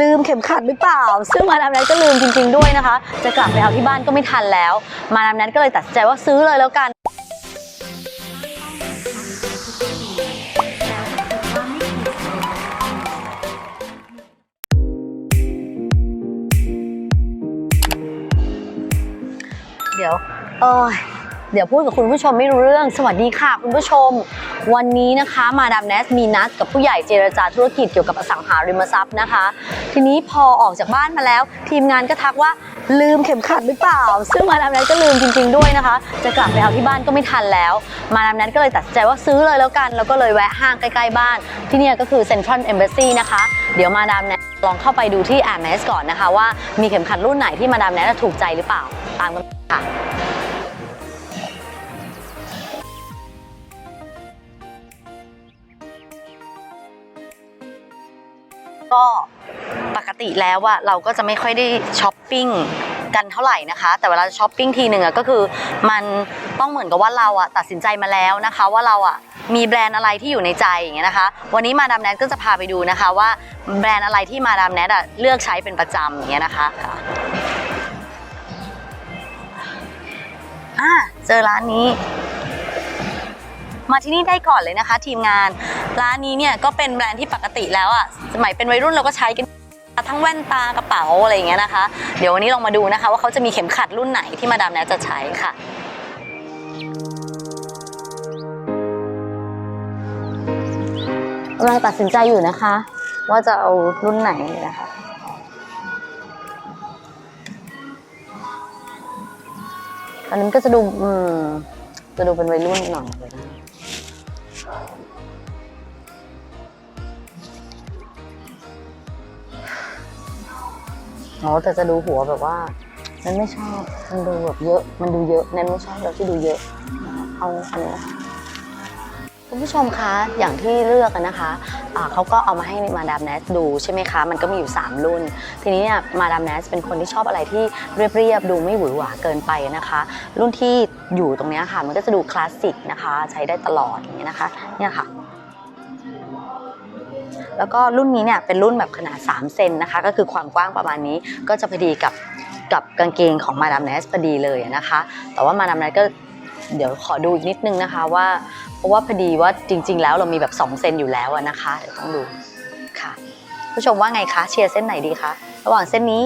ลืมเข็มขัดหรือเปล่า ซึ่งมาดามแนทก็ลืมจริง ๆด้วยนะคะ จะกลับไปเอาที่บ้านก็ไม่ทันแล้ว มาดามแนทก็เลยตัดสินใจว่าซื้อเลยแล้วกันเดี๋ยวเออ เดี๋ยวพูดกับคุณผู้ชมไม่รู้เรื่อง สวัสดีค่ะคุณผู้ชม วันนี้นะคะมาดามเนสมีนัดกับผู้ใหญ่เจรจาธุรกิจเกี่ยวกับอสังหาริมทรัพย์นะคะ ทีนี้พอออกจากบ้านมาแล้ว ทีมงานก็ทักว่าลืมเข็มขัดหรือเปล่า ซึ่งมาดามแนทก็ลืมจริง ๆด้วยนะคะ จะกลับไปเอาที่บ้านก็ไม่ทันแล้ว มาดามแนทก็เลยตัดใจว่าซื้อเลยแล้วกัน แล้วก็เลยแวะห้างใกล้ๆบ้าน ที่นี่ก็คือเซ็นทรัลเอมบ s ซีนะคะ เดี๋ยวมาดามแนทลองเข้าไปดูที่ a อ m e s ก่อนนะคะ ว่ามีเข็มขัดรุ่นไหนที่มาดามแนทถูกใจหรือเปล่า ตามกันค่ะ ก็ปกติแล้วอะเราก็จะไม่ค่อยได้ช้อปปิ้งกันเท่าไหร่นะคะ แต่เวลาช้อปปิ้งทีหนึ่งอะก็คือมันต้องเหมือนกับว่าเราอะตัดสินใจมาแล้วนะคะ ว่าเราอะมีแบรนด์อะไรที่อยู่ในใจอย่างเงี้ยนะคะ วันนี้มาดามแนทก็จะพาไปดูนะคะว่าแบรนด์อะไรที่มาดามแนทอะเลือกใช้เป็นประจำอย่างเงี้ยนะคะค่ะอ่าเจอร้านนี้ มาที่นี่ได้ก่อนเลยนะคะ ทีมงาน ร้านนี้เนี่ยก็เป็นแบรนด์ที่ปกติแล้วอะสมัยเป็นวัยรุ่นเราก็ใช้กันทั้งแว่นตากระเป๋าอะไรอย่างเงี้ยนะคะ เดี๋ยววันนี้ลองมาดูนะคะว่าเขาจะมีเข็มขัดรุ่นไหนที่มาดามแนทจะใช้ค่ะกำลังตัดสินใจอยู่นะคะ ว่าจะเอารุ่นไหนนะคะ อันนี้นก็จะดูอืมจะดูเป็นวัยรุ่นหน่อยเลยนะ อ๋อแต่จะดูหัวแบบว่านันไม่ชอบมันดูแบบเยอะ มันดูเยอะนันไม่ชอบเราที่ดูเยอะ เอาอันนี้คุณผู้ชมคะอย่างที่เลือกนะคะอ่าเขาก็เอามาให้มาดามแนสดูใช่ไหมคะ มันก็มีอยู่ 3 รุ่น ทีนี้เนี่ยมาดามแนสเป็นคนที่ชอบอะไรที่เรียบๆดูไม่หวือหวาเกินไปนะคะ รุ่นที่อยู่ตรงนี้ค่ะ มันก็จะดูคลาสสิกนะคะ ใช้ได้ตลอดอย่างเงี้ยนะคะเนี่ยค่ะ แล้วก็รุ่นนี้เนี่ยเป็นรุ่นแบบขนาด 3 เซนนะคะ ก็คือความกว้างประมาณนี้ก็จะพอดีกับกับกางเกงของมาดามเนสพอดีเลยนะคะ แต่ว่ามาดามเนสก็เดี๋ยวขอดูอีกนิดนึงนะคะว่าเพราะว่าพอดีว่าจริง ๆ แล้วเรามีแบบ 2 เซนอยู่แล้วนะคะเดี๋ยวต้องดูค่ะ ผู้ชมว่าไงคะเชียร์เส้นไหนดีคะระหว่างเส้นนี้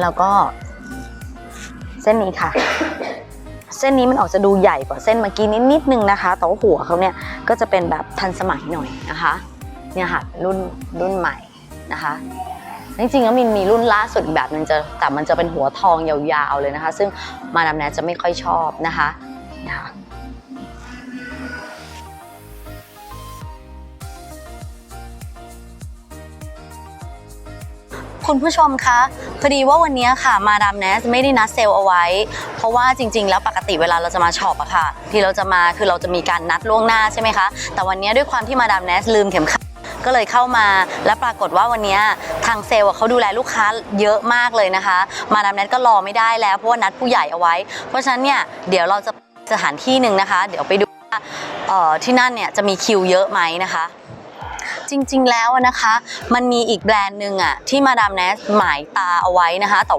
แล้วก็เส้นนี้ค่ะ เส้นนี้มันออกจะดูใหญ่กว่าเส้นเมื่อกี้นิดนิดนึงนะคะแต่ว่าหัวเขาเนี่ยก็จะเป็นแบบทันสมัยหน่อยนะคะเนี่ยค่ะรุ่นรุ่นใหม่นะคะจริงๆแล้วมินมีรุ่นล่าสุดอีกแบบนึงจะแต่มันจะเป็นหัวทองยาวๆเลยนะคะ ซึ่งมาดามแนทจะไม่ค่อยชอบนะคะนะคะ คุณผู้ชมคะพอดีว่าวันนี้ค่ะมาดามแนสไม่ได้นัดเซลล์เอาไว้ เพราะว่าจริง ๆ แล้วปกติเวลาเราจะมาช็อปอะค่ะ ที่เราจะมาคือเราจะมีการนัดล่วงหน้าใช่ไหมคะ แต่วันนี้ด้วยความที่มาดามแนสลืมเข็มขัดก็เลยเข้ามาและปรากฏว่าวันนี้ทางเซลล์เขาดูแลลูกค้าเยอะมากเลยนะคะ มาดามแนทก็รอไม่ได้แล้วเพราะว่านัดผู้ใหญ่เอาไว้ เพราะฉะนั้นเนี่ยเดี๋ยวเราจะสถานที่หนึ่งนะคะ เดี๋ยวไปดูว่าที่นั่นเนี่ยจะมีคิวเยอะไหมนะคะ จริง ๆ แล้วนะคะ มันมีอีกแบรนด์หนึ่งอะที่มาดามแนสหมายตาเอาไว้นะคะแต่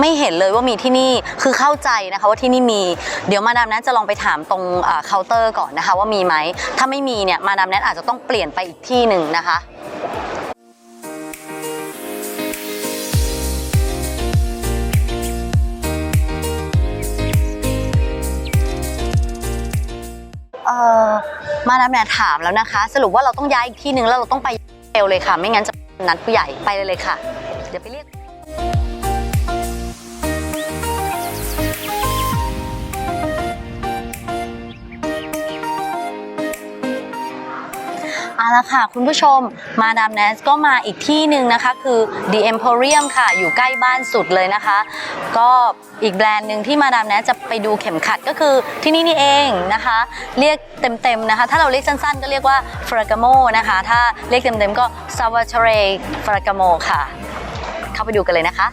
ไม่เห็นเลยว่ามีที่นี่คือเข้าใจนะคะว่าที่นี่มี เดี๋ยวมาดามแนทจะลองไปถามตรงเอ่อเคาน์เตอร์ก่อนนะคะว่ามีไหม ถ้าไม่มีเนี่ยมาดามแนทอาจจะต้องเปลี่ยนไปอีกที่หนึ่งนะคะ มาดามแนทถามแล้วนะคะ สรุปว่าเราต้องย้ายอีกที่หนึ่งแล้วเราต้องไปเร็วเลยค่ะ ไม่งั้นจะนัดผู้ใหญ่ไปเลยเลยค่ะ เดี๋ยวไปเรียก เอาละค่ะ คุณผู้ชมมาดามแนสก็มาอีกที่หนึ่งนะคะ คือ The Emporium ค่ะ อยู่ใกล้บ้านสุดเลยนะคะ ก็อีกแบรนด์หนึ่งที่มาดามแนสจะไปดูเข็มขัดก็คือที่นี่นี่เองนะคะ เรียกเต็มๆนะคะ ถ้าเราเรียกสั้นๆ ก็เรียกว่า Ferragamo นะคะ ถ้าเรียกเต็มๆก็ Salvatore Ferragamo ค่ะ เข้าไปดูกันเลยนะคะ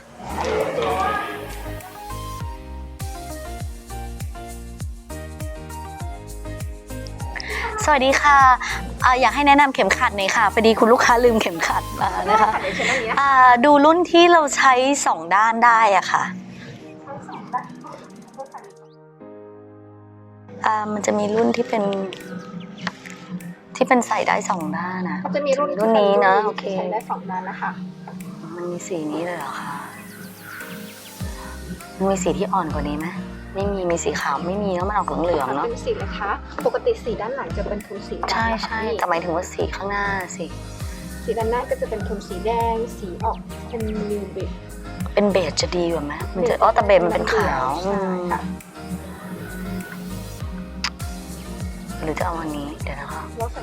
วัสดีค่ะอ่าอยากให้แนะนำเข็มขัดหน่อยค่ะพอดีคุณลูกค้าลืมเข็มขัดมานะคะเดี๋ยวเชิญตรงนี้อ่าดูรุ่นที่เราใช้สองด้านได้อะค่ะอ่ามันจะมีรุ่นที่เป็น ที่เป็นใส่ได้สองด้านนะ เขาจะมีรุ่นรุ่นนี้นะโอเค ใช้ได้สองด้านนะคะมันมีสีนี้เลยเหรอคะมันมีสีที่อ่อนกว่านี้ไหม ไม่มีมีสีขาวไม่มีแล้วมันออกเหลืองๆเนาะเป็นสีนะคะ ปกติสีด้านหลังจะเป็นโทนสีดำใช่นะคะใช่พี่แต่หมายถึงว่าสีข้างหน้าสิสีด้านหน้าก็จะเป็นโทนสีแดง สีออกเป็นนิวเบจเป็นเบจจะดีกว่าไหมมันจะอ๋อแต่เบจมันเป็นขาวใช่ค่ะหรือจะเอาวันนี้เดี๋ยวนะคะแล้วใส่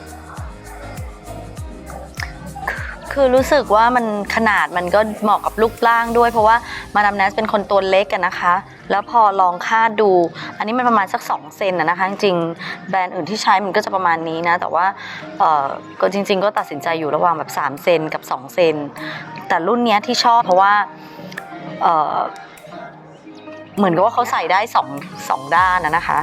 คือรู้สึกว่ามันขนาดมันก็เหมาะกับรูปร่างด้วย เพราะว่ามาดามแนสเป็นคนตัวเล็กกันนะคะ แล้วพอลองคาดดู อันนี้มันประมาณสัก2เซนนะนะคะจริงๆแบรนด์อื่นที่ใช้มันก็จะประมาณนี้นะ แต่ว่าเออก็จริง ๆ ก็ตัดสินใจอยู่ระหว่างแบบ3เซนกับ2เซนแต่รุ่นเนี้ยที่ชอบเพราะว่าเออเหมือนกับว่าเขาใส่ได้สองสองด้านนะนะคะ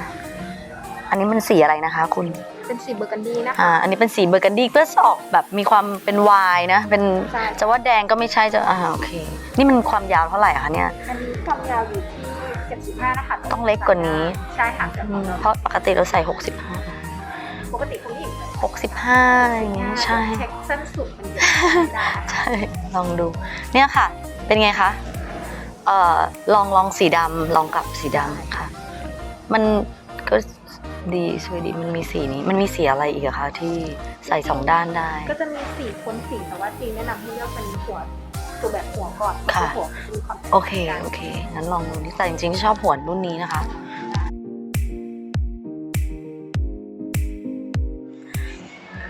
อันนี้มันสีอะไรนะคะคุณเป็นสีเบอร์กันดี้นะคะอ่าอันนี้เป็นสีเบอร์กันดี้ก็จะออกแบบมีความเป็นวายนะ เป็นใช่จะว่าแดงก็ไม่ใช่จะอ่าโอเค นี่มันความยาวเท่าไหร่อะคะเนี่ย อันนี้ความยาวอยู่ที่ 75นะคะต้องเล็กกว่านี้ ใช่ค่ะอืมเพราะปกติเราใส่65ปกติคุณหญิง65อะไรอย่างเงี้ยใช่ เช็คเส้นสุดมันเยอะไม่ได้ใช่ ลองดู เนี่ยค่ะ เป็นไงคะ เอ่อ ลองลองสีดำลองกับสีดำค่ะ มันก็ดีสวยดี มันมีสีนี้ มันมีสีอะไรอีกอะคะที่ใส่สองด้านได้ ก็จะมีสีพ้นสีแต่ว่าจริงแนะนำให้เลือกเป็นหัว ตัวแบบหัวก่อนค่ะ หัวมีความโอเค โอเค งั้นลองดูนี่แต่จริงๆชอบหัวรุ่นนี้นะคะ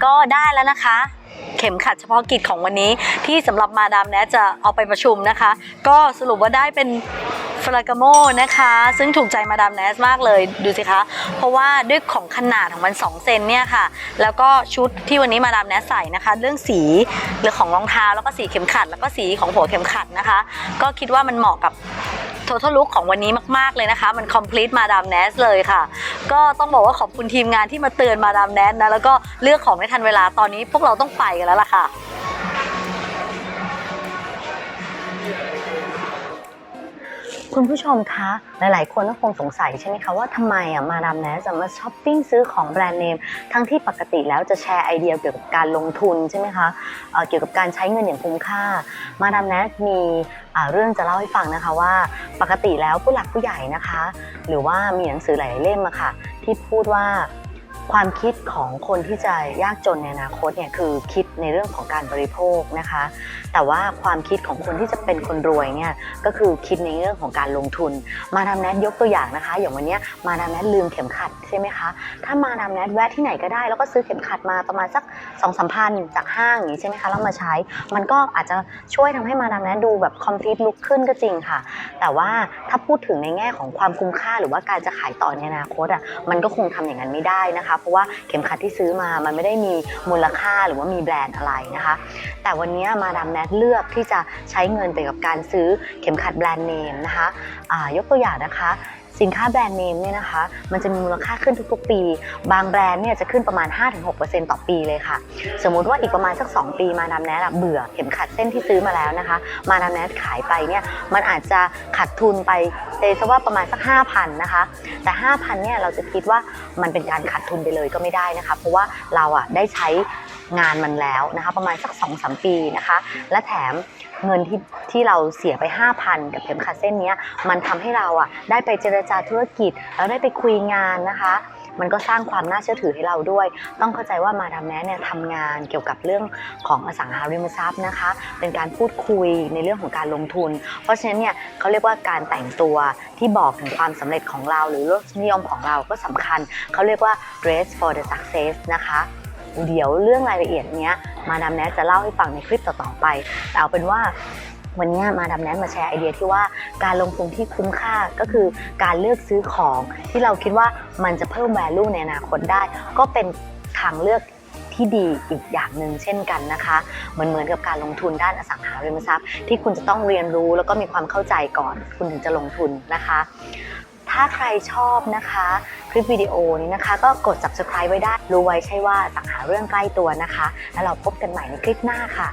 ก็ได้แล้วนะคะ เข็มขัดเฉพาะกิจของวันนี้ที่สำหรับมาดามแนทจะเอาไปประชุมนะคะ ก็สรุปว่าได้เป็น ฟรากาโมนะคะ ซึ่งถูกใจมาดามแนสมากเลยดูสิคะ เพราะว่าด้วยของขนาดของมัน 2 เซนเนี่ยค่ะ แล้วก็ชุดที่วันนี้มาดามแนสใส่นะคะ เรื่องสีหรือของรองเท้าแล้วก็สีเข็มขัด แล้วก็สีของหัวเข็มขัดนะคะ ก็คิดว่ามันเหมาะกับ total look ของวันนี้มาก ๆ เลยนะคะ มัน complete มาดามแนสเลยค่ะ ก็ต้องบอกว่าขอบคุณทีมงานที่มาเตือนมาดามแนสนะ แล้วก็เลือกของไม่ทันเวลาตอนนี้พวกเราต้องไปกันแล้วล่ะค่ะ คุณผู้ชมคะ หลาย ๆ คนก็คงสงสัยใช่ไหมคะว่าทำไมอะมาดามแนสจะมาช้อปปิ้งซื้อของแบรนด์เนม ทั้งที่ปกติแล้วจะแชร์ไอเดียเกี่ยวกับการลงทุนใช่ไหมคะเเกี่ยวกับการใช้เงินอย่างคุ้มค่า มาดามแนสมีเรื่องจะเล่าให้ฟังนะคะว่า ปกติแล้วผู้หลักผู้ใหญ่นะคะ หรือว่ามีหนังสือหลายเล่มอะค่ะ ที่พูดว่าความคิดของคนที่จะยากจนในอนาคตเนี่ยคือคิดในเรื่องของการบริโภคนะคะ แต่ว่าความคิดของคนที่จะเป็นคนรวยเนี่ยก็คือคิดในเรื่องของการลงทุน มาดามแนทยกตัวอย่างนะคะ อย่างวันนี้มาดามแนทลืมเข็มขัดใช่ไหมคะถ้ามาดามแนทแวะที่ไหนก็ได้ แล้วก็ซื้อเข็มขัดมาประมาณสัก2องสามพันจากห้างอย่างนี้ใช่ไหมคะแล้วมาใช้ มันก็อาจจะช่วยทำให้มาดามแนทดูแบบคอมพลีทลุกขึ้นก็จริงค่ะ แต่ว่าถ้าพูดถึงในแง่ของความคุ้มค่าหรือว่าการจะขายต่อในอนาคตอะมันก็คงทำอย่างนั้นไม่ได้นะคะ เพราะว่าเข็มขัดที่ซื้อมามันไม่ได้มีมูลค่าหรือว่ามีแบรนด์อะไรนะคะ แต่วันนี้มาดามแนทเลือกที่จะใช้เงินไปกับการซื้อเข็มขัดแบรนด์เนมนะคะยกตัวอย่างนะคะสินค้าแบรนด์เนมเนี่ยนะคะ มันจะมีมูลค่าขึ้นทุกๆ ปี บางแบรนด์เนี่ยจะขึ้นประมาณ 5-6%ต่อปีเลยค่ะ สมมุติว่าอีกประมาณสัก 2 ปีมาดามแนทเบื่อเข็มขัดเส้นที่ซื้อมาแล้วนะคะ มาดามแนทขายไปเนี่ยมันอาจจะขาดทุนไปเซซะว่าประมาณสัก 5,000นะคะ แต่ 5,000เนี่ยเราจะคิดว่ามันเป็นการขาดทุนไปเลยก็ไม่ได้นะคะ เพราะว่าเราอะได้ใช้ งานมันแล้วนะคะ ประมาณสัก2-3ปีนะคะ และแถมเงินที่ที่เราเสียไป 5,000 กับเข็มขัดเส้นนี้มันทำให้เราอะได้ไปเจรจาธุรกิจ แล้วได้ไปคุยงานนะคะ มันก็สร้างความน่าเชื่อถือให้เราด้วย ต้องเข้าใจว่ามาดามแนทเนี่ยทำงานเกี่ยวกับเรื่องของอสังหาริมทรัพย์นะคะ เป็นการพูดคุยในเรื่องของการลงทุน เพราะฉะนั้นเนี่ยเขาเรียกว่าการแต่งตัวที่บอกถึงความสำเร็จของเรา หรือรสนิยมของเราก็สำคัญ เขาเรียกว่า dress for the success นะคะ เดี๋ยวเรื่องรายละเอียดเนี้ยมาดามแนทจะเล่าให้ฟังในคลิปต่อๆไป แต่เอาเป็นว่าวันนี้มาดามแนทมาแชร์ไอเดียที่ว่าการลงทุนที่คุ้มค่าก็คือการเลือกซื้อของที่เราคิดว่ามันจะเพิ่ม value ในอนาคตได้ ก็เป็นทางเลือกที่ดีอีกอย่างหนึ่งเช่นกันนะคะเหมือนเหมือนกับการลงทุนด้านอสังหาริมทรัพย์ ที่คุณจะต้องเรียนรู้แล้วก็มีความเข้าใจก่อน คุณถึงจะลงทุนนะคะ ถ้าใครชอบนะคะ คลิปวิดีโอนี้นะคะ ก็กด subscribe ไว้ได้รู้ไว้ใช่ว่าสังหาเรื่องใกล้ตัวนะคะ แล้วเราพบกันใหม่ในคลิปหน้าค่ะ